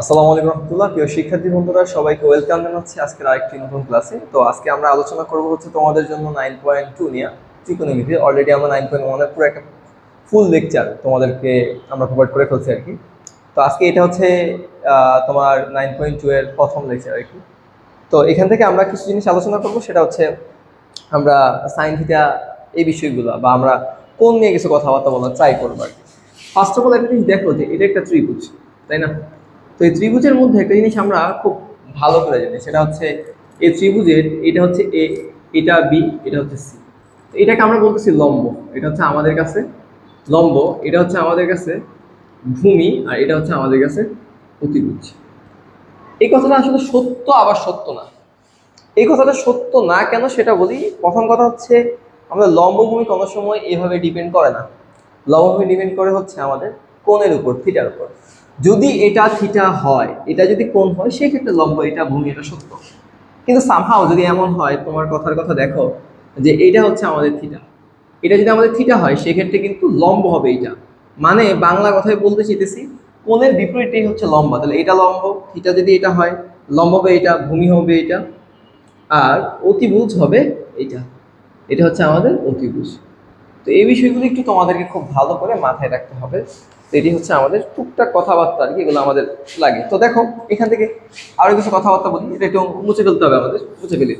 আসসালামু আলাইকুম রহমতুল্লাহ। প্রিয় শিক্ষার্থী বন্ধুরা, সবাইকে ওয়েলকাম জানাচ্ছি আজকের আরেকটি নতুন ক্লাসে। তো আজকে আমরা আলোচনা করব হচ্ছে তোমাদের জন্য নাইন পয়েন্ট টু নিয়ে। ত্রিকোণমিতি অলরেডি আমরা নাইন পয়েন্ট ওয়ানের পুরো একটা ফুল লেকচার তোমাদেরকে আমরা প্রোভাইড করে ফেলছি আর কি। তো আজকে এটা হচ্ছে তোমার নাইন পয়েন্ট টু এর প্রথম লেকচার আর কি। তো এখান থেকে আমরা কিছু জিনিস আলোচনা করব, সেটা হচ্ছে আমরা সাইন এই বিষয়গুলো বা আমরা কোন নিয়ে কিছু কথাবার্তা বলার ট্রাই করব আর কি। ফার্স্ট অফ অল একটা জিনিস দেখো যে এটা একটা ত্রিভুজ, তাই না? তো এই ত্রিভুজের মধ্যে একটা জিনিস আমরা খুব ভালো করে জানি, সেটা হচ্ছে এই ত্রিভুজের, এটা হচ্ছে এ এটা বি এটা হচ্ছে সি তো এটাকে আমরা বলতেছি লম্ব, এটা হচ্ছে আমাদের কাছে লম্ব, এটা হচ্ছে আমাদের কাছে ভূমি, আর এটা হচ্ছে আমাদের কাছে অতিভুজ। এই কথাটা আসলে সত্য আবার সত্য না। এই কথাটা সত্য না কেন সেটা বলি? প্রথম কথা হচ্ছে, আমাদের লম্বভূমি কোনো সময় এভাবে ডিপেন্ড করে না। লম্বভূমি ডিপেন্ড করে হচ্ছে আমাদের কোণের উপর থিটার উপর। যদি এটা থিটা হয়, এটা যদি কোণ হয়, সেক্ষেত্রে লম্ব এটা ভূমি এটা সত্য। কিন্তু সামহাও যদি এমন হয়, তোমার কথার কথা দেখো, যে এটা হচ্ছে আমাদের থিটা এটা যদি আমাদের থিটা হয়, সেক্ষেত্রে কিন্তু লম্ব হবে এটা মানে বাংলা কথায় বলতে চাইতেছি, কোণের বিপরীতটাই হচ্ছে লম্বা। তাহলে এটা লম্ব থিটা যদি এটা হয়, লম্ব হবে এটা ভূমি হবে এটা। আর অতিভুজ হবে এটা এটা হচ্ছে আমাদের অতিভুজ। তো এই বিষয়গুলো একটু তোমাদেরকে খুব ভালো করে মাথায় রাখতে হবে। এটি হচ্ছে আমাদের টুকটাক কথাবার্তা আর কি, এগুলো আমাদের লাগে। তো দেখো, এখান থেকে আরও কিছু কথাবার্তা বলি, এটা একটু মুছে ফেলতে হবে আমাদের, মুছে ফেলি।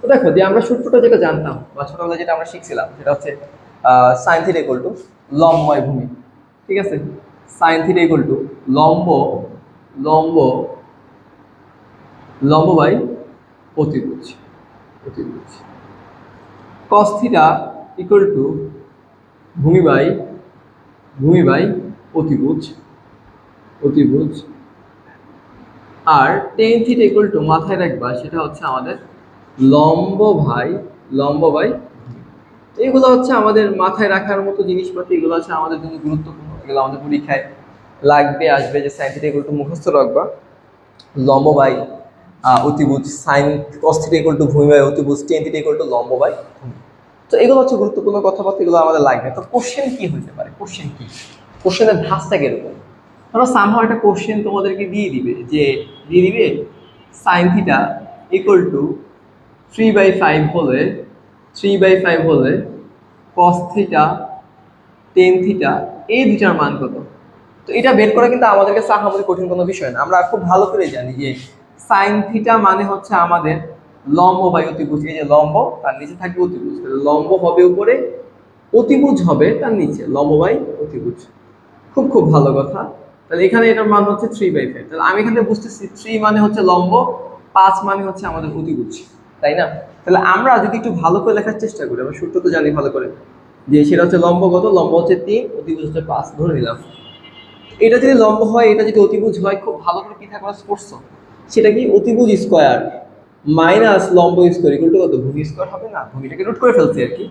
তো দেখো, যে আমরা সূত্রটা যেটা জানতাম, বা ছোটবেলায় যেটা আমরা শিখছিলাম, সেটা হচ্ছে সাইন থিটা ইকুয়াল টু লম্ব বাই ভূমি। ঠিক আছে? সাইন থিটা ইকুয়াল টু লম্ব লম্ব লম্ব বাই অতিভুজ অতিভুজ cos থিটা ইকুয়াল টু ভূমি বাই ভূমি বাই অতিভুজ অতিভুজ। আর টেন থিটা ইকুয়াল টু মাথায় রাখবা, সেটা হচ্ছে আমাদের লম্ব ভাই লম্ব বাই। এগুলো হচ্ছে আমাদের মাথায় রাখার মতো জিনিসপাতি এগুলো হচ্ছে আমাদের জন্য গুরুত্বপূর্ণ। এগুলো আমাদের পরীক্ষায় লাগবে, আসবে যে সাইন থিটা ইকুয়াল টু মুখস্থ রাখবা। লম্ব বাই অতিভুজ sine cos theta equal to ভূমি বাই অতিভুজ টেন থিটা ইকুয়াল টু লম্ব বাই ভূমি। তো এগুলো হচ্ছে গুরুত্বপূর্ণ কথাবার্তা, এগুলো আমাদের লাগবে। তো কোশ্চেন কি হতে পারে? কোশ্চেন কি? কোশ্চেনের ধাঁচটা কীরকম? ধরো সামহাও একটা কোশ্চেন তোমাদেরকে দিয়ে দিবে, যে, দিয়ে দিবে sine theta equal to three by five হলে থ্রি বাই ফাইভ হলে কস থিটা টেন থিটা এই দুটার মান কত? তো এটা বের করা কিন্তু আমাদের কাছে আহামরি কঠিন কোনো বিষয় না। আমরা খুব ভালো করে জানি যে সাইন থিটা মানে হচ্ছে আমাদের লম্ব বাই অতিভুজ, এই যে লম্ব, তার নিচে থাকবে অতিভুজ। লম্ব হবে উপরে, অতিভুজ হবে তার নিচে। লম্ব বাই অতিভুজ। খুব খুব ভালো কথা। তাহলে এখানে এটার মান হচ্ছে থ্রি বাই ফাইভ তাহলে আমি এখানে বুঝতেছি থ্রি মানে হচ্ছে লম্ব, পাঁচ মানে হচ্ছে আমাদের অতিভুজ। তাই না? তাহলে আমরা যদি একটু ভালো করে লেখার চেষ্টা করি, আমরা সূত্র তো জানি ভালো করে, যে সেটা হচ্ছে লম্ব কত? লম্ব হচ্ছে তিন, অতিভুজ হচ্ছে পাঁচ, ধরে নিলাম। এটা যদি লম্ব হয়, এটা যদি অতিভুজ হয়, খুব ভালো করে কি থাকবে পড়ছো, সেটা কি? অতিভুজ স্কোয়ার মাইনাস লম্ব স্কোয়ার ইকুয়াল টু কত? ভূমি স্কোয়ার হবে না? ভূমিটাকে রুট করে ফেলছি আর কি।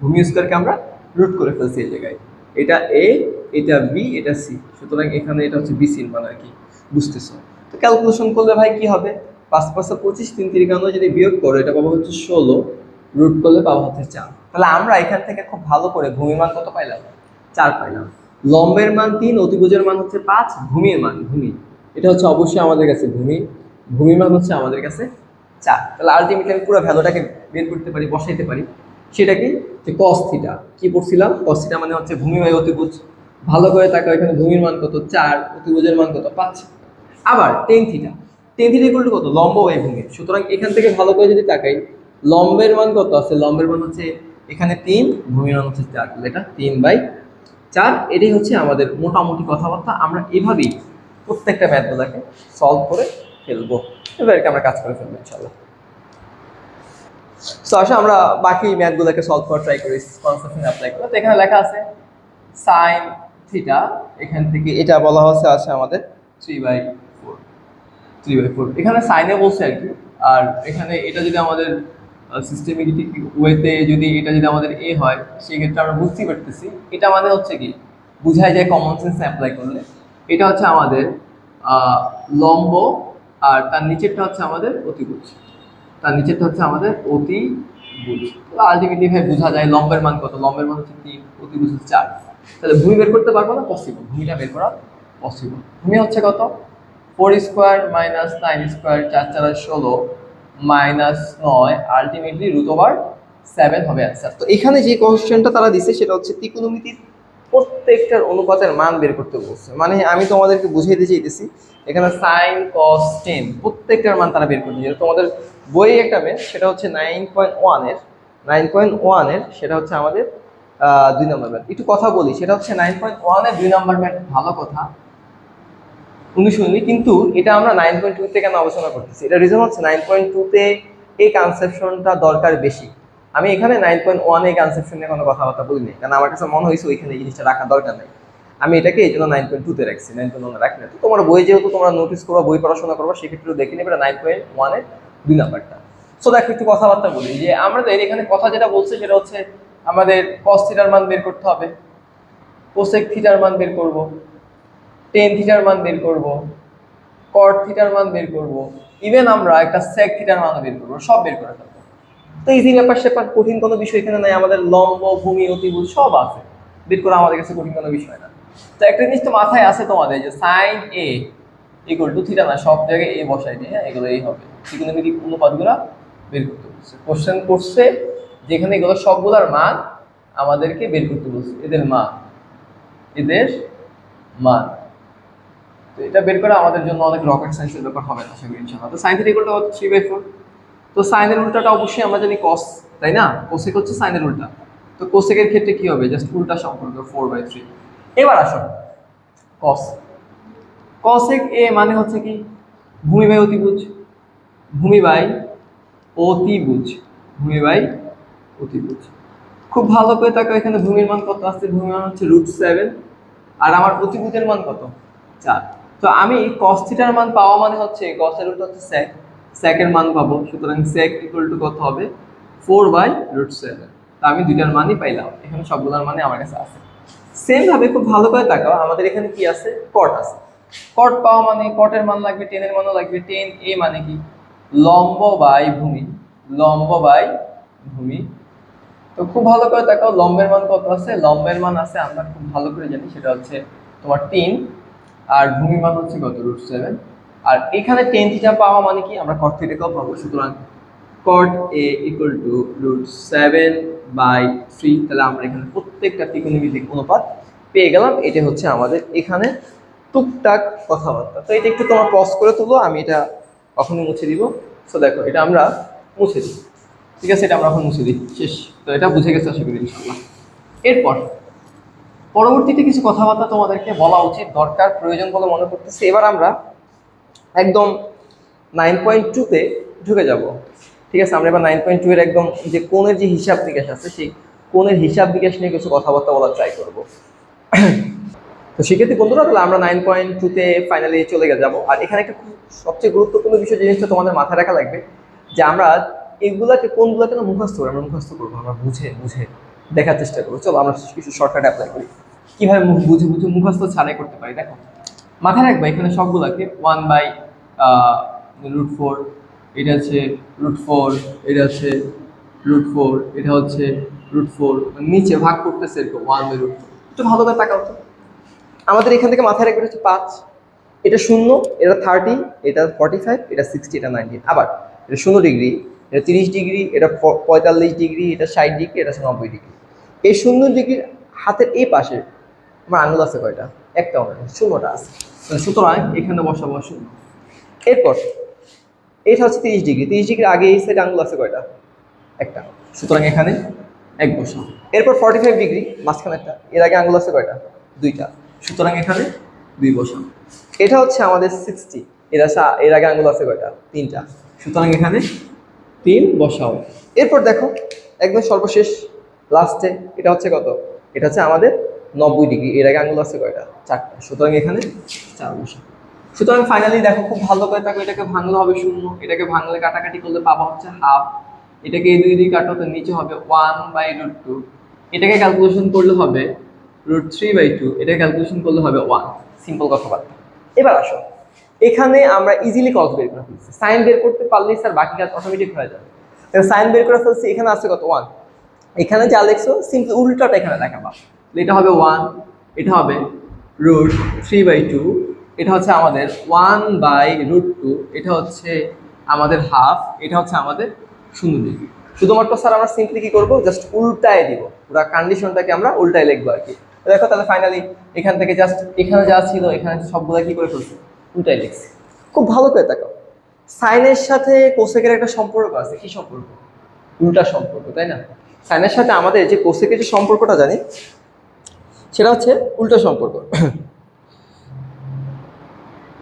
ভূমি স্কোয়ারকে আমরা রুট করে ফেলছি এই জায়গায়। এটা এ এটা বি এটা সি সুতরাং এখানে এটা হচ্ছে বি সির মান আর কি। বুঝতেছো? তো ক্যালকুলেশন করলে ভাই কি হবে? পাঁচ পাঁচশো পঁচিশ, তিন তিরিকান্ন যদি বিয়োগ করো, এটা পাবো হচ্ছে ষোলো। রুট করলে পাবো হচ্ছে চার। তাহলে আমরা এখান থেকে খুব ভালো করে ভূমির মান কত পাইলাম? চার পাইলাম। লম্বের মান তিন, অতিভুজের মান হচ্ছে পাঁচ, ভূমির মান, ভূমি। এটা হচ্ছে অবশ্যই আমাদের কাছে ভূমি। ভূমির মান হচ্ছে আমাদের কাছে চার তাহলে আলটিমেটলি আমি পুরো ভ্যালুটাকে বের করতে পারি, বসাইতে পারি। সেটা কি যে কস থিটা কি পড়ছিলাম? কস থিটা মানে হচ্ছে ভূমি বাই অতিভুজ। ভালো করে তাকাও, এখানে ভূমির মান কত? চার, অতিভুজের মান কত? পাঁচ। আবার tan theta tan theta to কত? লম্ব বাই ভূমি সুতরাং এখান থেকে ভালো করে যদি তাকাই, লম্বের মান কত আছে? লম্বের মান হচ্ছে এখানে তিন, ভূমির মান হচ্ছে চার। এটা তিন বাই চার, এটাই হচ্ছে আমাদের মোটামুটি কথাবার্তা। আমরা এভাবেই প্রত্যেকটা ম্যাথগুলোকে সলভ করে ফেলব। এবারকে আমরা কাজ করে ফেলব ইনশাল্লাহ সো আসলে আমরা বাকি ম্যাথগুলোকে সলভ করার ট্রাই করি কনসেপশন অ্যাপ্লাই করে। তো এখানে লেখা আছে সাইন থিটা এখান থেকে এটা বলা হচ্ছে আছে আমাদের three by four three by four এখানে সাইনে বলছে আর কি, আর এখানে এটা যদি আমাদের সিস্টেমেটিক ওয়েতে যদি এটা যদি আমাদের এ হয়, সেক্ষেত্রে আমরা বুঝতেই পারতেছি। এটা আমাদের হচ্ছে কি বুঝাই যায় কমন সেন্স অ্যাপ্লাই করলে। এটা হচ্ছে আমাদের লম্ব আর তার নিচেরটা হচ্ছে আমাদের অতি অতিভুজ। তার নিচেরটা হচ্ছে আমাদের অতিভুজ। আলটিমেটলি ভাই বোঝা যায় লম্বের মান কত? লম্বের মান হচ্ছে তিন, অতিভুজ হচ্ছে চার। তাহলে ভূমি বের করতে পারব না? পসিবল ভূমিটা বের করা পসিবল ভূমি হচ্ছে কত? Four square minus nine square চার চার ষোলো মাইনাস নয় আলটিমেটলি রুট ওভার সেভেন হবে অ্যান্সার তো এখানে যে কোশ্চেনটা তারা দিছে, সেটা হচ্ছে ত্রিকোণমিতির প্রত্যেকটার অনুপাতের মান বের করতে বলছে। মানে আমি তোমাদেরকে বুঝিয়ে দিতে চাইতেছি এখানে সাইন কস টেন প্রত্যেকটার মান তারা বের করতে তোমাদের বইয়ে একটা মেন সেটা হচ্ছে নাইন পয়েন্ট ওয়ানের নাইন পয়েন্ট ওয়ানের সেটা হচ্ছে আমাদের দুই নম্বর ম্যাথ একটু কথা বলি, সেটা হচ্ছে নাইন পয়েন্ট ওয়ানের দুই নম্বর ম্যাথ ভালো কথা। উনি শুনি কিন্তু এটা আমরা নাইন পয়েন্ট টুতে কেন আলোচনা করতেছি? এটা রিজন হচ্ছে নাইন পয়েন্ট টুতে এই কনসেপশনটা দরকার বেশি। আমি এখানে নাইন পয়েন্ট ওয়ান এই কনসেপশন নিয়ে কোনো কথাবার্তা বলিনি, কারণ আমার কাছে মনে হয়েছে ওইখানে এই জিনিসটা রাখা দরকার নেই। আমি এটাকে এই জন্য নাইন পয়েন্ট টুতে রাখছি নাইন পয়েন্ট ওয়ানে রাখি না তো তোমার বই যেহেতু তোমরা নোটিস করবা, বই পড়াশোনা করবা সেক্ষেত্রে দেখে নেবে নাইন পয়েন্ট ওয়ানের দুই নাম্বারটা। সো দেখো, একটু কথাবার্তা বলি, যে আমাদের এখানে কথা যেটা বলছে সেটা হচ্ছে আমাদের কস থিটার মান বের করতে হবে কোসেক থিটার মান বের করব টেন থিটার মান বের করব কট থিটার মান বের করব ইভেন আমরা একটা সেক থিটার মান বের করব, সব বের করে ফেলব। তো ইজি ব্যাপার স্যাপার, কঠিন কোনো বিষয় এখানে নাই, আমাদের লম্ব, ভূমি অতিভুজ সব আছে। বের করা আমাদের কাছে কঠিন কোনো বিষয় না। তো একটা জিনিস তো মাথায় আছে তোমাদের যে sine A equal to theta না, সব জায়গায় এ বসাই দিয়ে হ্যাঁ? এগুলো এই হবে। ত্রিকোণমিতিক অনুপাতগুলো বের করতে বলছে। কোশ্চেন করছে, যেখানে এগুলো সবগুলোর মান আমাদেরকে বের করতে বলছে। এদের মান। এদের মান। তো এটা বের করা আমাদের জন্য অনেক রকেট সায়েন্সের ব্যাপার হবে না করি, ইনশাআল্লাহ। তো sine theta equal to three by four তো সাইনের উল্টাটা অবশ্যই আমরা জানি কস তাই না? কোসেক হচ্ছে সাইনের উল্টা। তো কোসেকের ক্ষেত্রে কি হবে? জাস্ট উল্টা সম্পর্ক ফোর বাই থ্রি এবার আসো কস কসেক এ মানে হচ্ছে কি? ভূমি বাই অতিভুজ। ভূমি বাই অতিভুজ। ভূমি বাই অতিভুজ। খুব ভালো করে তাকে এখানে, ভূমির মান কত আসছে? ভূমির মান হচ্ছে রুট সেভেন আর আমার অতিভুজের মান কত? চার। তো আমি কস থিটার মান পাওয়া মানে হচ্ছে কসের রুট হচ্ছে স্যাক স্যাকের মান পাবো, সুতরাং স্যাক ইকুয়াল টু কত হবে? ফোর বাই রুট সেভেন তা আমি দুইটার মানই পাইলাম, এখানে সবগুলোর মানে আমার কাছে আছে। সেম ভাবে খুব ভালো করে তাকাও, আমাদের এখানে কি আছে? কট আছে। কট পাওয়া মানে কটের মান লাগবে টেনের মানও লাগবে টেন এ মানে কি? লম্ব বাই ভূমি, লম্ব বাই ভূমি। তো খুব ভালো করে দেখাও লম্বের মান কত আছে? লম্বের মান আছে, আমরা খুব ভালো করে জানি, সেটা হচ্ছে তোমার তিন আর ভূমি মান হচ্ছে কত? রুট সেভেন আর এখানে টেন থিটা পাওয়া মানে কি? আমরা কট থিটাকেও পাবো। সুতরাং cot A equal to root seven by three তাহলে আমরা এখানে প্রত্যেকটা ত্রিকোণমিতিক অনুপাত পেয়ে গেলাম। এটা হচ্ছে আমাদের এখানে টুকটাক কথাবার্তা। তো এটা একটু তোমার পজ করে তুলো, আমি এটা কখনই মুছে দিব। সো দেখো, এটা আমরা মুছে দিই। ঠিক আছে, এটা আমরা এখন মুছে দিই। শেষ। তো এটা বুঝে গেছে আশা করি ইনশাল্লাহ এরপর, পরবর্তীতে কিছু কথাবার্তা তোমাদেরকে বলা উচিত, দরকার, প্রয়োজন বলে মনে করতেছি। এবার আমরা একদম নাইন পয়েন্ট টুতে ঢুকে যাব। ঠিক আছে, আমরা এবার নাইন পয়েন্ট টু এর একদম যে কোণের যে হিসাব নিকাশ আছে, সেই কোণের হিসাব নিকাশ নিয়ে কিছু কথাবার্তা বলার ট্রাই করব। তো সেক্ষেত্রে বন্ধুরা, তাহলে আমরা নাইন পয়েন্ট টুতে ফাইনালি চলে যাব। আর এখানে একটা খুব সবচেয়ে গুরুত্বপূর্ণ বিষয় জিনিসটা তোমাদের মাথায় রাখা লাগবে, যে আমরা এগুলাকে কোনগুলোকে না মুখস্থ করব আমরা মুখস্থ করব, আমরা বুঝে বুঝে দেখার চেষ্টা করব। চলো, আমরা কিছু শর্টকাট অ্যাপ্লাই করি। কীভাবে বুঝে বুঝে মুখস্থ ছাড়াই করতে পারি, দেখো। মাথায় রাখবে, এখানে সবগুলাকে ওয়ান বাই রুট ফোর এটা হচ্ছে রুট ফোর এটা হচ্ছে রুট ফোর এটা হচ্ছে রুট ফোর নিচে ভাগ করতেছে এরকম ওয়ান বাই রুট ফোর একটু ভালো করে তাকাও তো। আমাদের এখান থেকে মাথায় রাখবে হচ্ছে পাঁচ, এটা শূন্য, এটা থার্টি এটা ফর্টি ফাইভ এটা সিক্সটি এটা নাইনটিন আবার, এটা শূন্য ডিগ্রি, এটা তিরিশ ডিগ্রি, এটা পঁয়তাল্লিশ ডিগ্রি, এটা ষাট ডিগ্রি, এটা নব্বই ডিগ্রি। এই শূন্য ডিগ্রির হাতের এই পাশে আমার আঙুল আছে কয়টা? একটাও না শূন্যটা আছে। সুতরাং এখানে বসাবো শূন্য এরপর, এটা হচ্ছে তিরিশ ডিগ্রি। তিরিশ ডিগ্রি আগে এই সাইড আঙুল আছে কয়টা? একটা। সুতরাং এখানে এক বসাও এরপর ফর্টি ফাইভ ডিগ্রি, মাঝখানে একটা। এর আগে আঙুল আছে কয়টা? দুইটা। সুতরাং এখানে দুই বসাও এটা হচ্ছে আমাদের সিক্সটি এর আছে এর আগে আঙুল আছে কয়টা? তিনটা। সুতরাং এখানে তিন বসাও এরপর দেখো, একদম সর্বশেষ লাস্টে এটা হচ্ছে কত? এটা হচ্ছে আমাদের নব্বই ডিগ্রি, এর আগে আঙুল আছে কয়টা? চারটা। সুতরাং এখানে চার বসাও সুতরাং ফাইনালি দেখো, খুব ভালো করে থাকো এটাকে ভাঙলে হবে শূন্য, এটাকে ভাঙলে কাটাকাটি করলে পাবা হচ্ছে হাফ এটাকে এই দুই দুই কাটো, তো নিচে হবে ওয়ান বাই রুট টু এটাকে ক্যালকুলেশন করলে হবে রুট থ্রি বাই টু এটা ক্যালকুলেশন করলে হবে ওয়ান সিম্পল কথাবার্তা এবার আসো। এখানে আমরা ইজিলি কস বের করে ফেলছি। সাইন বের করতে পারলেই স্যার বাকি কাজ অটোমেটিক হয়ে যাবে। সাইন বের করে ফেলছি, এখানে আছে কত? ওয়ান এখানে যা লিখছো সিম্পল উল্টাটা এখানে দেখাবা। এটা হবে ওয়ান এটা হবে রুট থ্রি বাই টু এটা হচ্ছে আমাদের ওয়ান বাই রুট টু এটা হচ্ছে আমাদের হাফ এটা হচ্ছে আমাদের শূন্য ডিগ্রি শুধুমাত্র স্যার আমরা সিম্পলি কি করব? জাস্ট উল্টায় দিব। পুরো কন্ডিশনটাকে আমরা উল্টায় লিখব আর কি। দেখো তাহলে ফাইনালি এখান থেকে জাস্ট এখানে যা ছিল, এখানে সবগুলা কি করে ফেলছি? উল্টায় লিখছি। খুব ভালো করে তাকাও সাইনের সাথে কোসেকের একটা সম্পর্ক আছে। কি সম্পর্ক? উল্টা সম্পর্ক, তাই না? সাইনের সাথে আমাদের যে কোসেকের যে সম্পর্কটা জানি সেটা হচ্ছে উল্টো সম্পর্ক।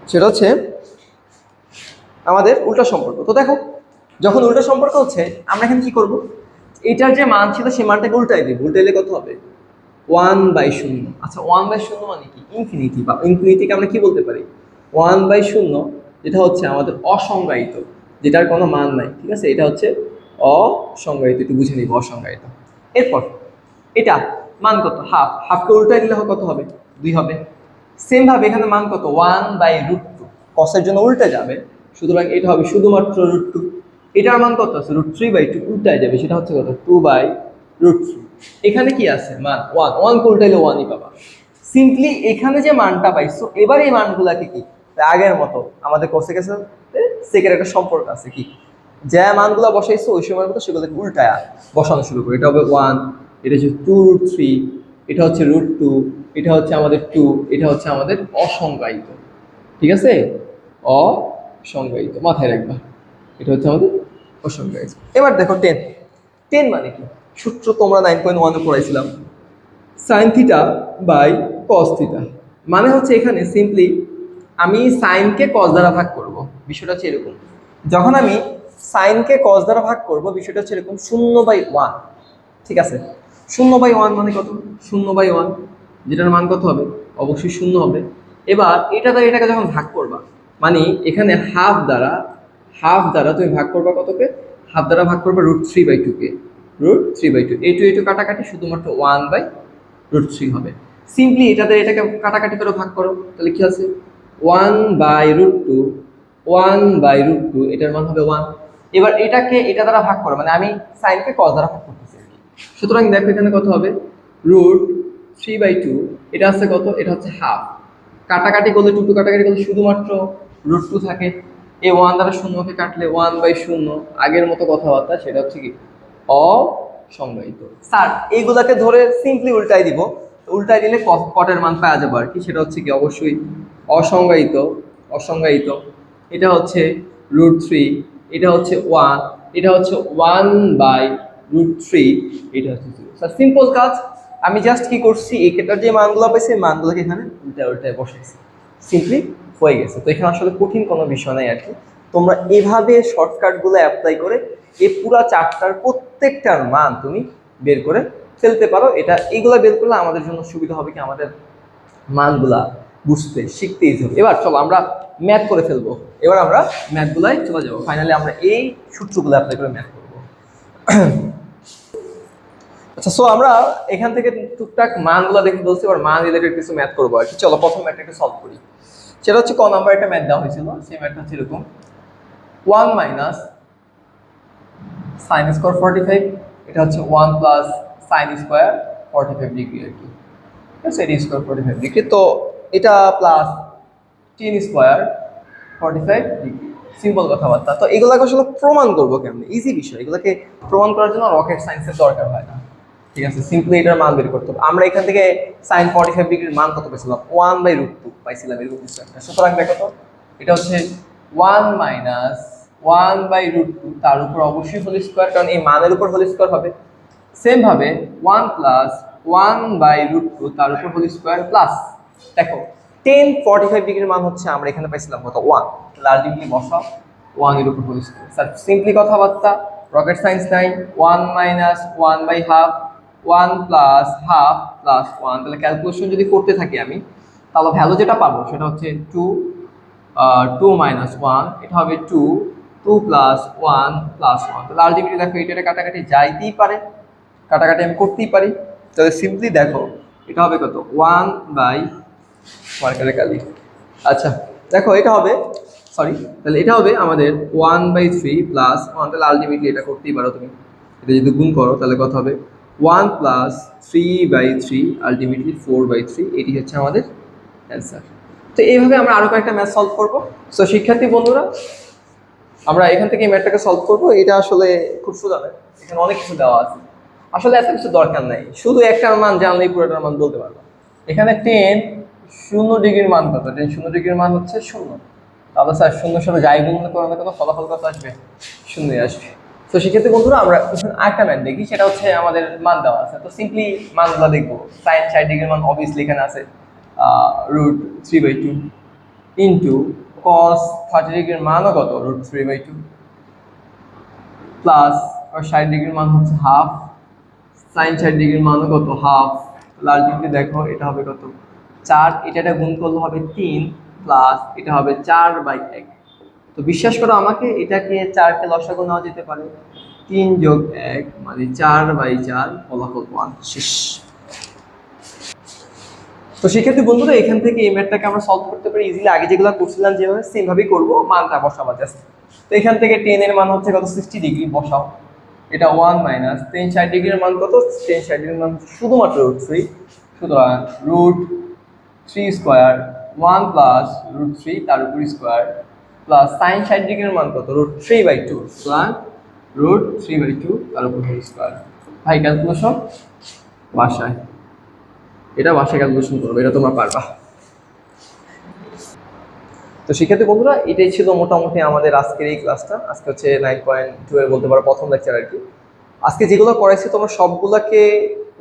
সেটা হচ্ছে আমাদের উল্টো সম্পর্ক। তো দেখো, যখন উল্টো সম্পর্ক হচ্ছে, আমরা এখানে কি করব? এটার যে মান ছিল, সেই মানটাকে উল্টাই দিব। উল্টাইলে কত হবে? ওয়ান বাই শূন্য। আচ্ছা ওয়ান বাই শূন্য মানে কি? ইনফিনিটি বা ইনফিনিটিকে আমরা কি বলতে পারি? ওয়ান বাই শূন্য, যেটা হচ্ছে আমাদের অসংজ্ঞায়িত, যেটার কোনো মান নাই, ঠিক আছে? এটা হচ্ছে অসংজ্ঞায়িত। একটু বুঝে নিব অসংজ্ঞায়িত। এরপর, এটা মান কত? হাফ হাফকে উল্টাই দিলে কত হবে? দুই হবে। সেম ভাবে এখানে মান কত? ওয়ান বাই রুট টু কসের জন্য উল্টে যাবে। সুতরাং এটা হবে শুধুমাত্র রুট টু এটার মান কত আছে? রুট থ্রি বাই টু উল্টায় যাবে। সেটা হচ্ছে কত? টু বাই রুট থ্রি এখানে কি আছে? মান ওয়ান ওয়ানকে উল্টাইলে ওয়ানই পাবা। সিম্পলি এখানে যে মানটা পাইছো, এবার এই মানগুলাকে কি? আগের মতো। আমাদের কোসেকের সাথে সেকের একটা সম্পর্ক আছে কি? যে মানগুলো বসাইছো, ওই সময়ের মতো সেগুলোকে উল্টায়া বসানো শুরু করো। এটা হবে ওয়ান এটা হচ্ছে টু রুট থ্রি এটা হচ্ছে রুট টু এটা হচ্ছে আমাদের টু এটা হচ্ছে আমাদের অসংজ্ঞায়িত। ঠিক আছে? অসংজ্ঞায়িত, মাথায় রাখবা। এটা হচ্ছে আমাদের অসংজ্ঞায়িত। এবার দেখো টেন টেন মানে কি? সূত্র তোমরা নাইন পয়েন্ট ওয়ানে পড়াইছিলাম। Sine theta by cos theta মানে হচ্ছে এখানে সিম্পলি আমি সাইনকে কস দ্বারা ভাগ করব। বিষয়টা হচ্ছে এরকম। যখন আমি সাইনকে কস দ্বারা ভাগ করব, বিষয়টা হচ্ছে এরকম শূন্য বাই ওয়ান ঠিক আছে? শূন্য বাই ওয়ান মানে কত? শূন্য বাই ওয়ান। যেটার মান কত হবে? অবশ্যই শূন্য হবে। এবার এটা দ্বারা এটাকে যখন ভাগ করবা মানে এখানে হাফ দ্বারা হাফ দ্বারা তুমি ভাগ করবা কতকে? হাফ দ্বারা ভাগ করবা রুট থ্রি বাই টুকে রুট থ্রি বাই টু এই টু এই টু কাটাকাটি শুধুমাত্র ওয়ান বাই রুট থ্রি হবে। সিম্পলি এটাতে এটাকে কাটাকাটি করে ভাগ করো। তাহলে কি আছে? One by root two one by root two এটার মান হবে ওয়ান এবার এটাকে, এটা দ্বারা ভাগ করো। মানে আমি সাইনকে কস দ্বারা ভাগ করতেছি। আর কি সুতরাং দেখো এখানে কত হবে? রুট থ্রি বাই টু এটা হচ্ছে কত? এটা হচ্ছে হাফ কাটাকাটি করলে টু টু কাটাকাটি করলে শুধুমাত্র রুট টু থাকে। এই ওয়ান দ্বারা শূন্যকে কাটলে ওয়ান বাই শূন্য, আগের মতো কথাবার্তা, সেটা হচ্ছে কি? অসংজ্ঞায়িত। স্যার এইগুলাকে ধরে সিম্পলি উল্টাই দিব। উল্টাই দিলে কটের মান পাওয়া যাবে আর কি। সেটা হচ্ছে কি? অবশ্যই অসংজ্ঞায়িত অসংজ্ঞায়িত। এটা হচ্ছে রুট থ্রি এটা হচ্ছে ওয়ান এটা হচ্ছে ওয়ান বাই রুট থ্রি এটা হচ্ছে জিরো স্যার সিম্পল কাজ, আমি জাস্ট কি করছি এটার যে মানগুলো পাইছি এই মানগুলোকে এখানে উল্টায় উল্টায় বসাইছি। সিম্পলি হয়ে গেছে। তো এখানে আসলে কঠিন কোনো বিষয় নাই আর কি। তোমরা এভাবে শর্টকাটগুলো অ্যাপ্লাই করে এই পুরা চারটার প্রত্যেকটার মান তুমি বের করে ফেলতে পারো। এটা এইগুলো বের করলে আমাদের জন্য সুবিধা হবে কি, আমাদের মানগুলা বুঝতে শিখতে ইজি হবে। এবার চলো, আমরা ম্যাথ করে ফেলব। এবার আমরা ম্যাথগুলাই চলে যাব। ফাইনালি আমরা এই সূত্রগুলো অ্যাপ্লাই করে ম্যাথ করব। আচ্ছা সো আমরা এখান থেকে টুকটাক মানগুলো দেখে বলছি, এবার মান রিলেটেড কিছু ম্যাথ করব আর কি। চলো, প্রথম ম্যাথটা একটু সলভ করি। সেটা হচ্ছে ক নাম্বার একটা ম্যাথ দেওয়া হয়েছিল, সেই ম্যাথটা হচ্ছে এরকম। One minus sine square forty five এটা হচ্ছে one plus sine square forty five degree আর কি। এটি স্কোয়ার ফর্টি ফাইভ ডিগ্রি তো এটা plus tan square forty five degree simple কথাবার্তা। তো এগুলোকে আসলে প্রমাণ করব কেমন? ইজি বিষয়। এগুলোকে প্রমাণ করার জন্য রকেট সায়েন্সের দরকার হয় না। ঠিক আছে? সিম্পলি এটার মান বের করতে হবে। আমরা এখান থেকে সাইন ফর্টি ফাইভ ডিগ্রির মান কত পেয়েছিলাম ওয়ান বাই রুট টু পাইছিলাম এরকম কিছু একটা। সুতরাং দেখো তো, এটা হচ্ছে one minus one by root two তার উপর অবশ্যই হোল স্কোয়ার কারণ এই মানের উপর হোল স্কোয়ার হবে। সেম ভাবে one plus one by root two তার উপর হোল স্কোয়ার প্লাস দেখো টেন ফর্টি ফাইভ ডিগ্রির মান হচ্ছে আমরা এখানে পাইছিলাম কত? ওয়ান লার্জিংলি বসাও ওয়ানের উপর হোল স্কোয়ার স্যার সিম্পলি কথাবার্তা রকেট সায়েন্স নাই। One minus one by half one plus half plus one তাহলে ক্যালকুলেশন যদি করতে থাকি আমি, তাহলে ভ্যালু যেটা পাবো সেটা হচ্ছে টু টু মাইনাস ওয়ান এটা হবে two two plus one plus one তাহলে আলটিমেটলি দেখো এটা কাটাকাটি যাইতেই পারে, কাটাকাটি আমি করতেই পারি। তাহলে সিম্পলি দেখো, এটা হবে কত? ওয়ান বাই মার্কারে কালি আচ্ছা দেখো এটা হবে সরি তাহলে এটা হবে আমাদের one by three plus one তাহলে আলটিমেটলি এটা করতেই পারো তুমি। এটা যদি গুণ করো, তাহলে কত হবে? One plus three by three, ultimately four by three, এটি হচ্ছে আমাদের অ্যান্সার। তো এইভাবে আমরা আরও কয়েকটা ম্যাথ সলভ করব। তো শিক্ষার্থী বন্ধুরা, আমরা এখান থেকে ম্যাথটাকে সলভ করব। এটা আসলে খুব নয় এখানে অনেক কিছু দেওয়া আছে। আসলে এত কিছু দরকার নাই। শুধু একটার মান জানলেই পুরোটার মান বলতে পারব। এখানে টেন শূন্য ডিগ্রির মান কত টেন শূন্য ডিগ্রির মান হচ্ছে শূন্য। তাহলে স্যার শূন্যর সাথে যাই গুণ করো না ফলাফল কত আসবে? শূন্যই আসবে। তো সেক্ষেত্রে বন্ধুরা আমরা আরেকটা ম্যাথ দেখি, সেটা হচ্ছে আমাদের মান দেওয়া আছে। তো সিম্পলি মানগুলো দেখব। সাইন ষাট ডিগ্রির মান অবভিয়াসলি এখানে আছে। Root three by two into cos thirty ডিগ্রির মানও কত? Root three by two plus ষাট ডিগ্রির মান হচ্ছে হাফ সাইন ষাট ডিগ্রির মানও কত? হাফ লাল ডিগ্রি দেখো, এটা হবে কত? চার এটা গুণ করলে হবে তিন প্লাস এটা হবে চার বাই এক। তো বিশ্বাস করো, আমাকে এটাকে চারকে লসাগু নেওয়া যেতে পারে। তিন যোগ এক মানে চার বাই চার ফলাফল ওয়ান শেষ। তো সেক্ষেত্রে বন্ধুরা, এখান থেকে এই ম্যাথটাকে আমরা সলভ করতে পারি। ইজিলি আগে যেগুলো করছিলাম, যেভাবে সেমভাবেই করব মানটা বসাবো জাস্ট তো এখান থেকে টেন এর মান হচ্ছে কত? সিক্সটি ডিগ্রি বসাও। এটা ওয়ান মাইনাস টেন ষাট ডিগ্রির মান কত? টেন ষাট ডিগ্রির মান শুধুমাত্র রুট থ্রি সুতরাং root three square one plus root three তার উপর স্কোয়ার প্লাস সাইন ষাট ডিগ্রির মান কত? রুট থ্রি বাই টু সুতরাং রুট থ্রি বাই টু তার উপর হোল স্কোয়ার ভাই ক্যালকুলেশন বাসায়। এটা বাসায় ক্যালকুলেশন করবে, এটা তোমরা পারবা। তো সেক্ষেত্রে বন্ধুরা, এটাই ছিল মোটামুটি আমাদের আজকের এই ক্লাসটা আজকে হচ্ছে নাইন পয়েন্ট টু এর বলতে পারো প্রথম লেকচার আর কি। আজকে যেগুলো করাইছি, তোমরা সবগুলোকে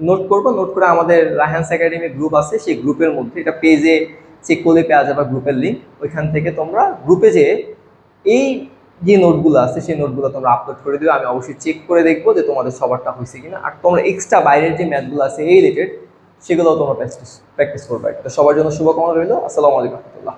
নোট করব। নোট করে আমাদের রায়হান্স একাডেমি গ্রুপ আছে, সেই গ্রুপের মধ্যে এটা পেজে চেক করলে পেয়ে যাবে গ্রুপের লিঙ্ক ওইখান থেকে তোমরা গ্রুপে যে এই যে নোটগুলো আছে, সেই নোটগুলো তোমরা আপলোড করে দিও। আমি অবশ্যই চেক করে দেখব যে তোমাদের সবারটা হয়েছে কিনা। আর তোমরা এক্সট্রা বাইরের যে ম্যাথগুলো আছে, এই রিলেটেড সেগুলোও তোমরা প্র্যাকটিস প্র্যাকটিস করবে। তো সবার জন্য শুভকামনা রইল। আসসালামু আলাইকুম রহমতুল্লাহ।